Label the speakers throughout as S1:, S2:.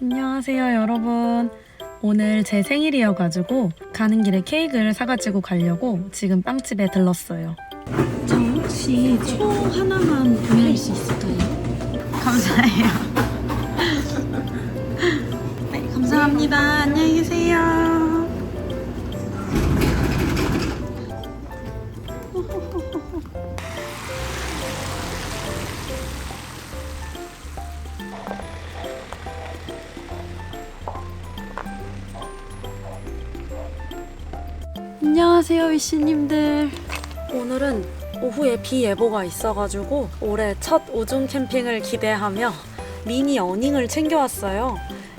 S1: 안녕하세요, 여러분. 오늘 제 생일이어가지고 가는 길에 케이크를 사가지고 가려고 지금 빵집에 들렀어요. 저 혹시 초 하나만 구매할 수 있을까요? 감사해요. 네, 감사합니다. 안녕히 계세요. 안녕하세요, 위씨님들. 오늘은 오후에 비 예보가 있어가지고 올해 첫 우중 캠핑을 기대하며 미니 어닝을 챙겨왔어요.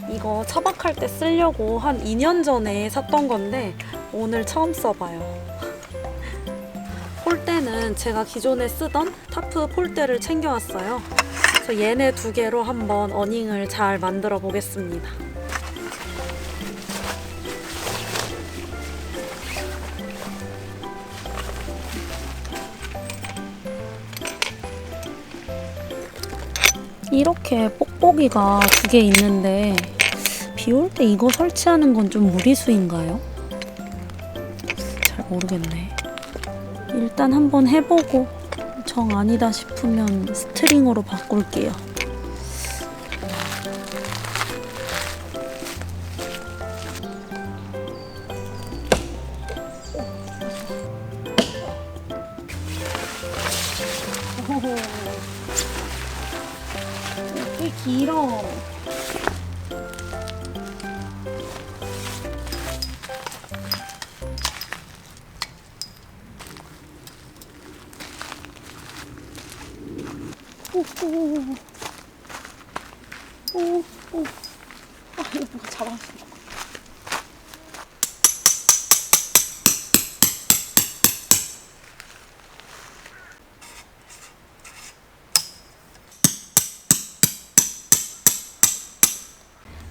S1: 이거 차박할 때 쓰려고 한 2년 전에 샀던 건데 오늘 처음 써봐요. 폴대는 제가 기존에 쓰던 타프 폴대를 챙겨왔어요. 그래서 얘네 두 개로 한번 어닝을 잘 만들어 보겠습니다. 이렇게 뽁뽁이가 두 개 있는데 비 올 때 이거 설치하는 건 좀 무리수인가요? 잘 모르겠네. 일단 한번 해보고 정 아니다 싶으면 스트링으로 바꿀게요. 길어.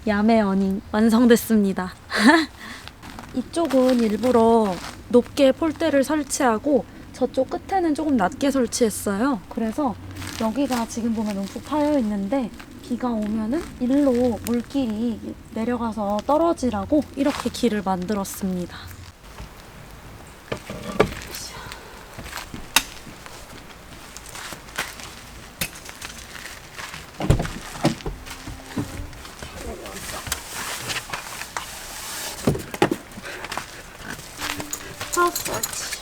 S1: 야매 어닝 완성됐습니다. 이쪽은 일부러 높게 폴대를 설치하고 저쪽 끝에는 조금 낮게 설치했어요. 그래서 여기가 지금 보면 움푹 파여 있는데 비가 오면은 일로 물길이 내려가서 떨어지라고 이렇게 길을 만들었습니다. 하우스 아치.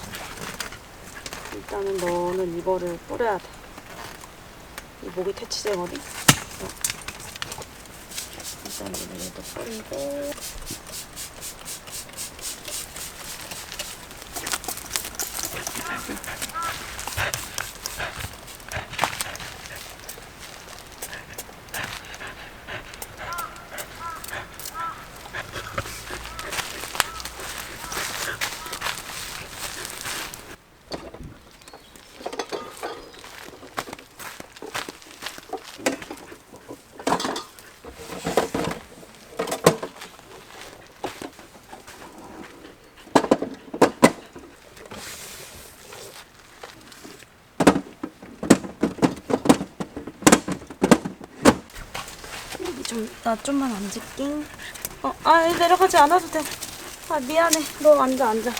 S1: 일단은 너는 이거를 뿌려야 돼. 이 모기 퇴치제 어디? 어. 일단 얘도 뿌리고. 여기 좀, 나 좀만 앉을게. 어, 아, 내려가지 않아도 돼. 아, 미안해. 너 앉아, 앉아.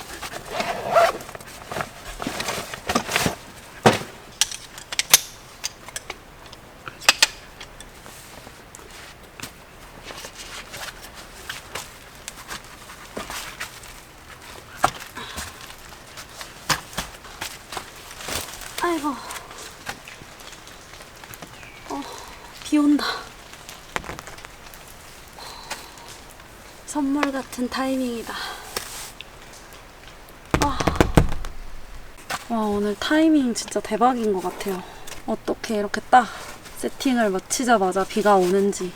S1: 아이고. 어, 비 온다. 선물 같은 타이밍이다. 아. 와, 오늘 타이밍 진짜 대박인 것 같아요. 어떻게 이렇게 딱 세팅을 마치자마자 비가 오는지.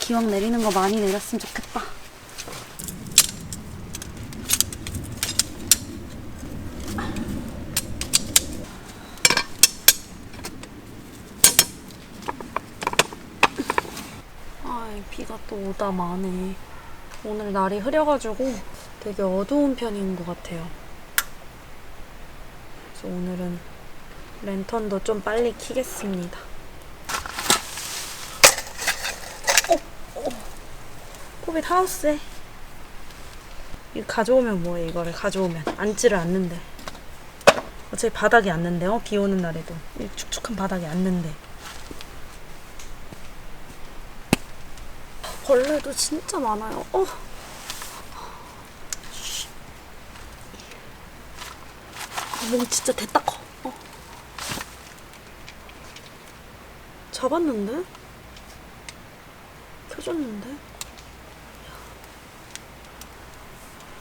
S1: 기왕 내리는 거 많이 내렸으면 좋겠다. 아, 이 비가 또 오다 마네. 오늘 날이 흐려가지고 되게 어두운 편인 것 같아요. 그래서 오늘은 랜턴도 좀 빨리 켜겠습니다. 호빗 하우스에 이거 가져오면 뭐해 이거를 가져오면 앉지를 않는데 어차피 바닥에 앉는데 어? 비 오는 날에도 이 축축한 바닥에 앉는데 벌레도 진짜 많아요 어. 아, 몸 진짜 대딱 커 어. 잡았는데? 켜졌는데?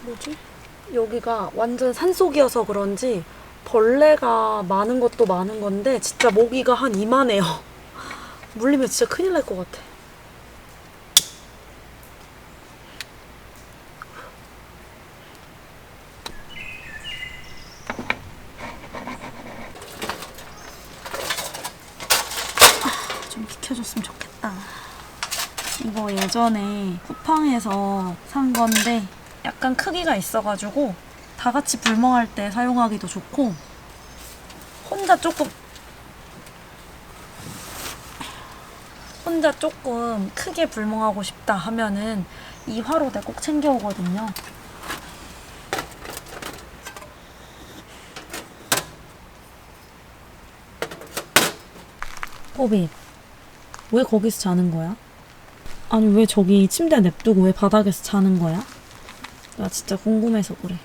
S1: 뭐지? 여기가 완전 산속이어서 그런지 벌레가 많은 것도 많은 건데 진짜 모기가 한 이만해요. 물리면 진짜 큰일 날 것 같아. 아, 좀 비켜줬으면 좋겠다. 이거 예전에 쿠팡에서 산 건데 약간 크기가 있어가지고 다 같이 불멍할 때 사용하기도 좋고 혼자 조금 혼자 조금 크게 불멍하고 싶다 하면은 이 화로대 꼭 챙겨오거든요. 호빗, 왜 거기서 자는 거야? 아니 왜 저기 침대 냅두고 왜 바닥에서 자는 거야? 나 진짜 궁금해서 그래.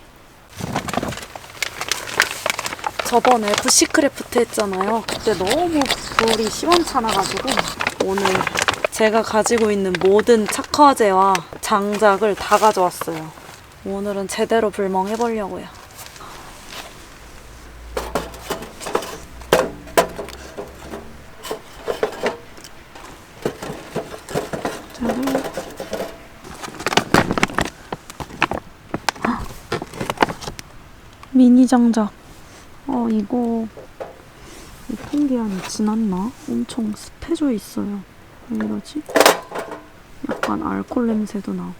S1: 저번에 부시크래프트 했잖아요. 그때 너무 불이 시원찮아가지고 오늘 제가 가지고 있는 모든 착화제와 장작을 다 가져왔어요. 오늘은 제대로 불멍해보려고요. 미니 장작. 어, 이거 유통기한이 지났나? 엄청 습해져 있어요. 왜 이러지? 약간 알코올 냄새도 나고.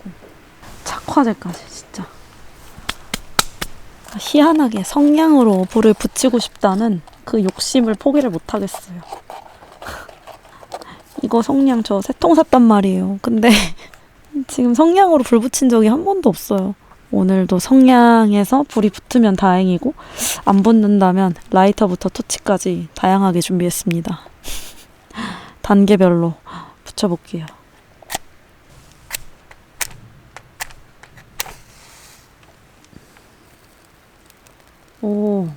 S1: 착화제까지, 진짜. 아, 희한하게 성냥으로 불을 붙이고 싶다는 그 욕심을 포기를 못 하겠어요. 이거 성냥 저 세 통 샀단 말이에요. 근데 지금 성냥으로 불 붙인 적이 한 번도 없어요. 오늘도 성냥에서 불이 붙으면 다행이고 안 붙는다면 라이터부터 토치까지 다양하게 준비했습니다. 단계별로 붙여볼게요. 오,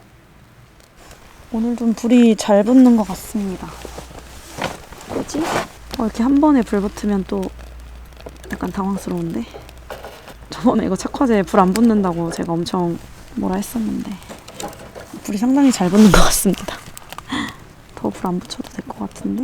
S1: 오늘 좀 불이 잘 붙는 것 같습니다. 뭐지? 어, 이렇게 한 번에 불 붙으면 또 약간 당황스러운데? 저번에 이거 착화제 불 안 붙는다고 제가 엄청 뭐라 했었는데 불이 상당히 잘 붙는 것 같습니다. 더 불 안 붙여도 될 것 같은데?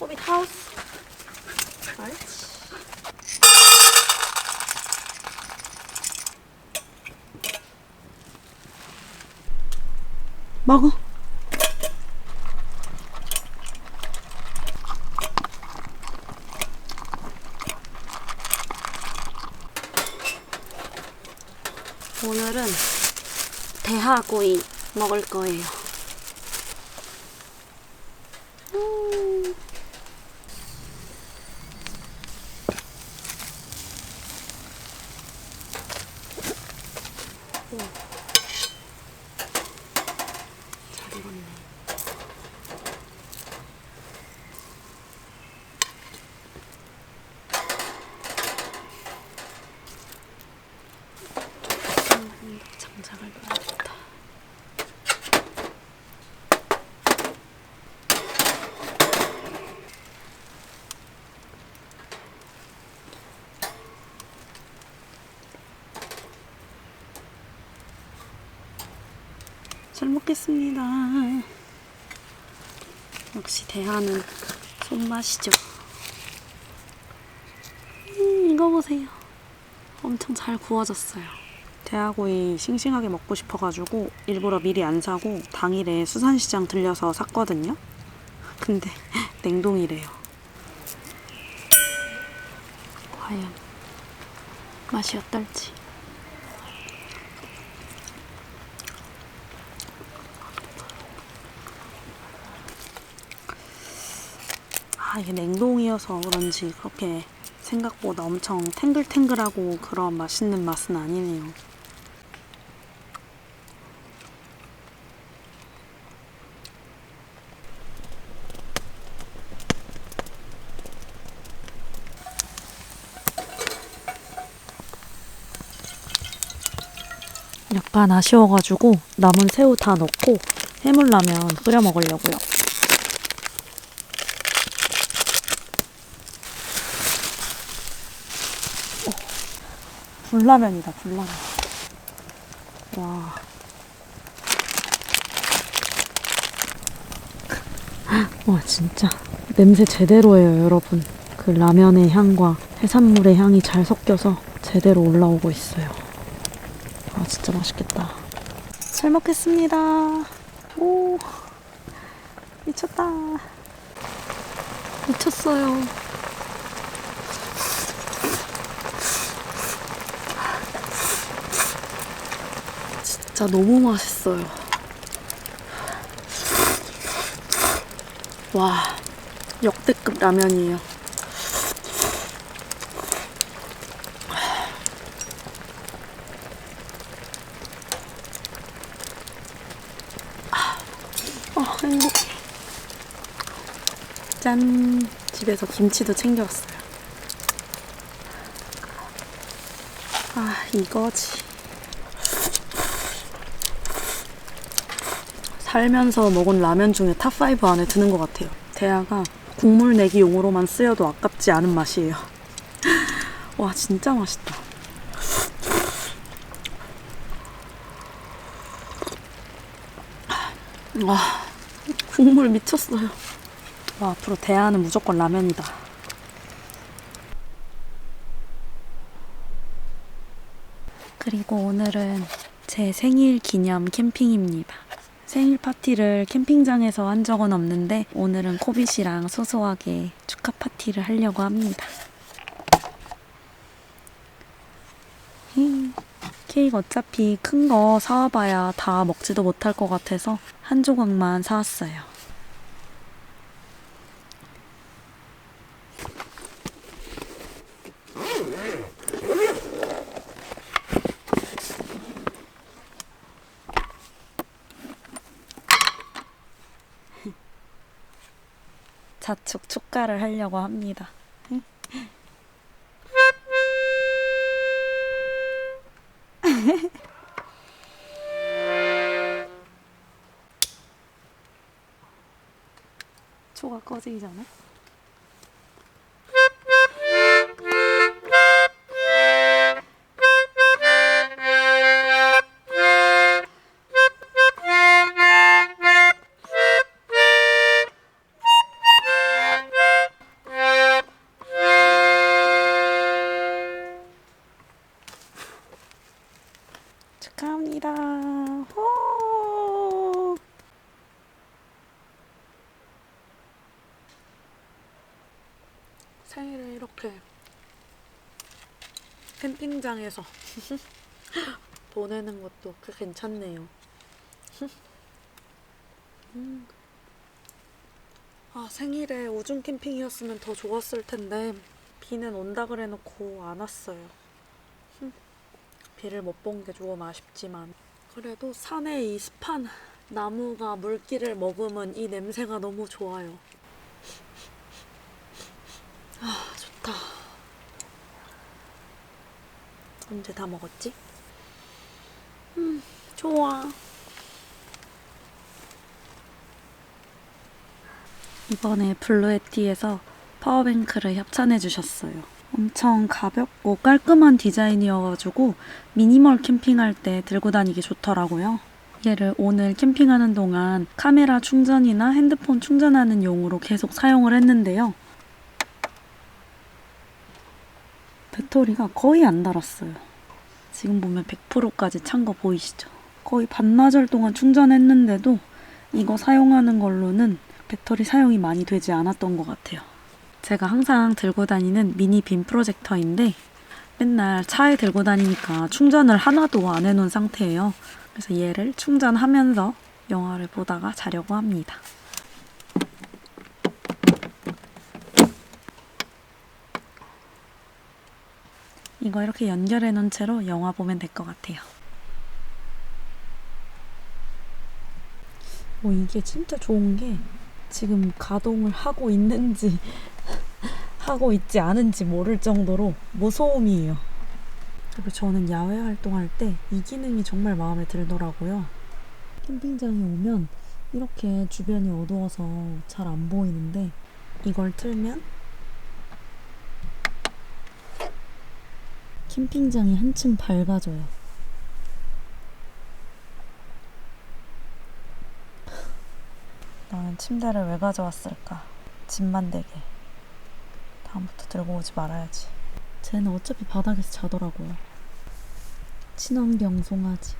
S1: 호빗 하우스. 옳지. 먹어. 오늘은 대하구이 먹을 거예요. 음. 잘 익었네. 음, 장작을 넣어야겠다. 잘 먹겠습니다. 역시 대하는 손맛이죠. 음, 이거 보세요. 엄청 잘 구워졌어요. 대하구이 싱싱하게 먹고 싶어가지고 일부러 미리 안 사고 당일에 수산시장 들려서 샀거든요. 근데 냉동이래요. 과연 맛이 어떨지. 아, 이게 냉동이어서 그런지 그렇게 생각보다 엄청 탱글탱글하고 그런 맛있는 맛은 아니네요. 약간 아쉬워가지고 남은 새우 다 넣고 해물라면 끓여 먹으려고요. 불라면이다, 불라면. 와. 와, 진짜. 냄새 제대로예요, 여러분. 그 라면의 향과 해산물의 향이 잘 섞여서 제대로 올라오고 있어요. 아, 진짜 맛있겠다. 잘 먹겠습니다. 오. 미쳤다. 미쳤어요. 진짜 너무 맛있어요. 와, 역대급 라면이에요. 아, 행복해. 짠. 집에서 김치도 챙겨왔어요. 아, 이거지. 살면서 먹은 라면 중에 탑5 안에 드는 것 같아요. 대하가 국물 내기 용으로만 쓰여도 아깝지 않은 맛이에요. 와, 진짜 맛있다. 와, 국물 미쳤어요. 와, 앞으로 대하는 무조건 라면이다. 그리고 오늘은 제 생일 기념 캠핑입니다. 생일 파티를 캠핑장에서 한 적은 없는데 오늘은 코빗이랑 소소하게 축하 파티를 하려고 합니다. 힝. 케이크 어차피 큰 거 사와봐야 다 먹지도 못할 것 같아서 한 조각만 사왔어요. 자축 축가를 하려고 합니다. 초가 꺼지기 전에. 캠핑장에서 보내는 것도 꽤 괜찮네요. 음. 아, 생일에 우중 캠핑이었으면 더 좋았을 텐데 비는 온다 그래 놓고 안 왔어요. 비를 못 본 게 조금 아쉽지만 그래도 산의 이 습한 나무가 물기를 머금은 이 냄새가 너무 좋아요. 아 좋다. 언제 다 먹었지? 음 좋아. 이번에 블루에티에서 파워뱅크를 협찬해 주셨어요. 엄청 가볍고 깔끔한 디자인이어가지고 미니멀 캠핑할 때 들고 다니기 좋더라고요. 얘를 오늘 캠핑하는 동안 카메라 충전이나 핸드폰 충전하는 용으로 계속 사용을 했는데요. 배터리가 거의 안 닳았어요. 지금 보면 100%까지 찬 거 보이시죠? 거의 반나절 동안 충전했는데도 이거 사용하는 걸로는 배터리 사용이 많이 되지 않았던 것 같아요. 제가 항상 들고 다니는 미니 빔 프로젝터인데 맨날 차에 들고 다니니까 충전을 하나도 안 해놓은 상태예요. 그래서 얘를 충전하면서 영화를 보다가 자려고 합니다. 이거 이렇게 연결해 놓은 채로 영화 보면 될 것 같아요. 오, 이게 진짜 좋은 게 지금 가동을 하고 있는지 하고 있지 않은지 모를 정도로 무소음이에요. 그리고 저는 야외 활동할 때 이 기능이 정말 마음에 들더라고요. 캠핑장에 오면 이렇게 주변이 어두워서 잘 안 보이는데 이걸 틀면 캠핑장이 한층 밝아져요. 나는 침대를 왜 가져왔을까? 짐만 되게. 다음부터 들고 오지 말아야지. 쟤는 어차피 바닥에서 자더라고요. 친환경 송아지.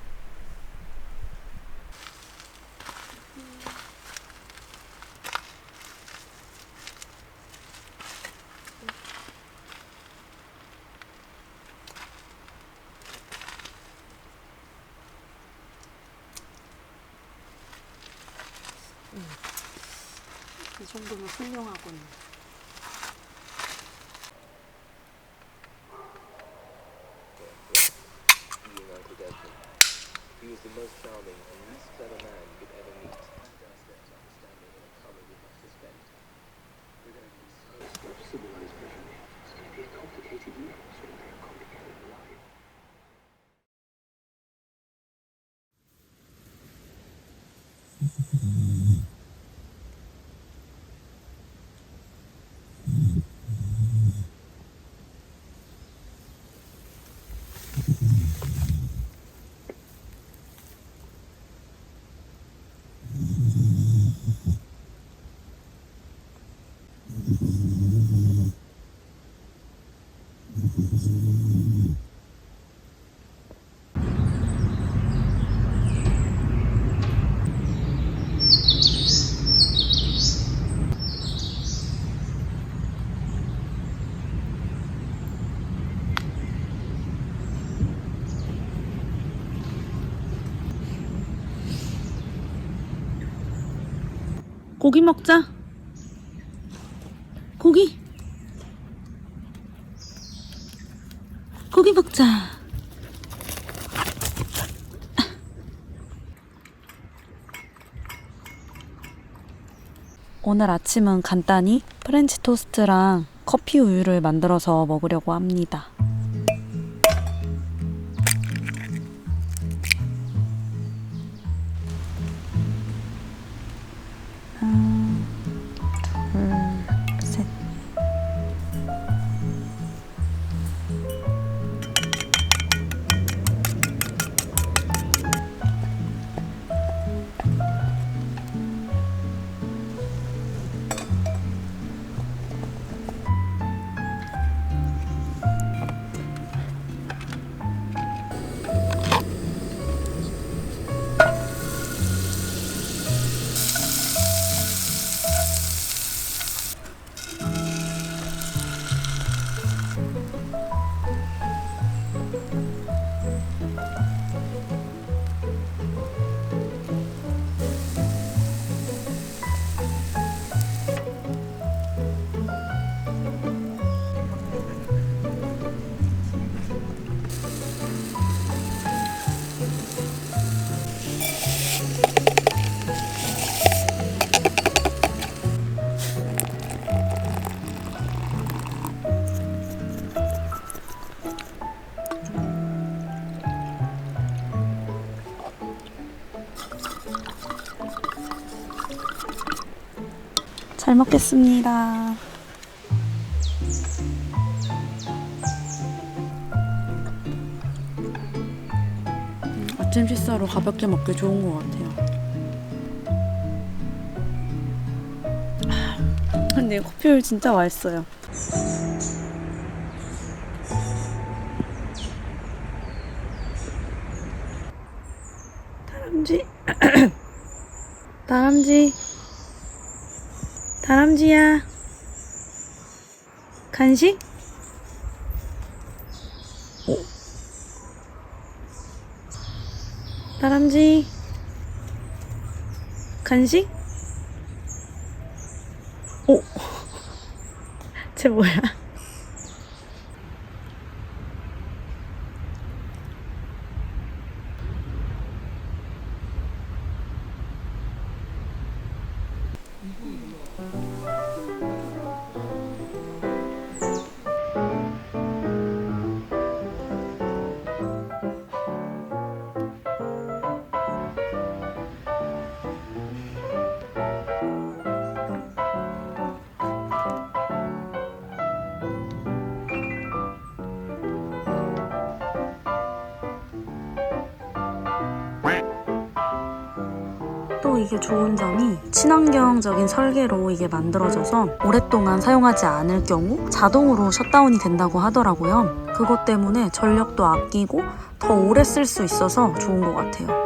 S2: sounding and least seven nine.
S1: 고기 먹자. 고기. 고기 먹자. 오늘 아침은 간단히 프렌치 토스트랑 커피 우유를 만들어서 먹으려고 합니다. 잘 먹겠습니다. 음, 아침 식사로 가볍게 먹기 좋은 것 같아요. 아, 근데 커피율 진짜 맛있어요. 간식? 다람쥐. 간식? 오. 쟤 뭐야? 또 이게 좋은 점이 친환경적인 설계로 이게 만들어져서 오랫동안 사용하지 않을 경우 자동으로 셧다운이 된다고 하더라고요. 그것 때문에 전력도 아끼고 더 오래 쓸 수 있어서 좋은 것 같아요.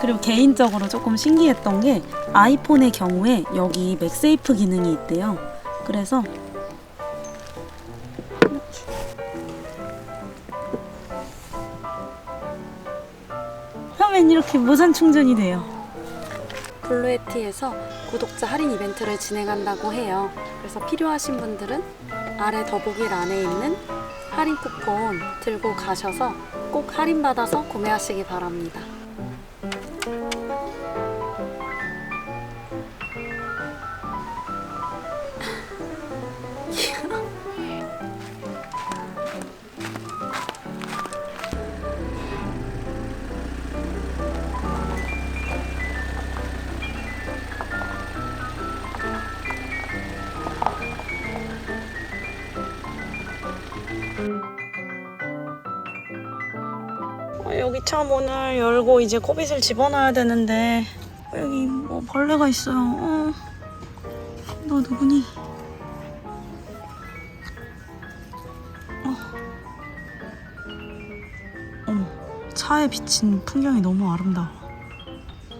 S1: 그리고 개인적으로 조금 신기했던 게 아이폰의 경우에 여기 맥세이프 기능이 있대요. 그래서 무선 충전이 돼요. 블루에티에서 구독자 할인 이벤트를 진행한다고 해요. 그래서 필요하신 분들은 아래 더보기란에 있는 할인 쿠폰 들고 가셔서 꼭 할인받아서 구매하시기 바랍니다. 이제 코빗을 집어넣어야 되는데 여기 뭐 벌레가 있어요. 어. 너 누구니? 어. 어머, 차에 비친 풍경이 너무 아름다워.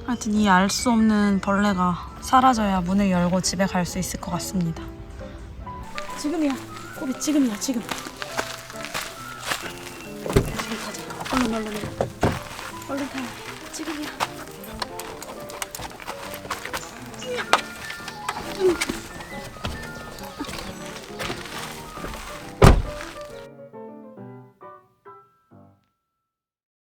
S1: 하여튼 이 알 수 없는 벌레가 사라져야 문을 열고 집에 갈 수 있을 것 같습니다. 지금이야. 코빗 지금이야, 지금. 지금 가자. 얼른 얼른 얼른.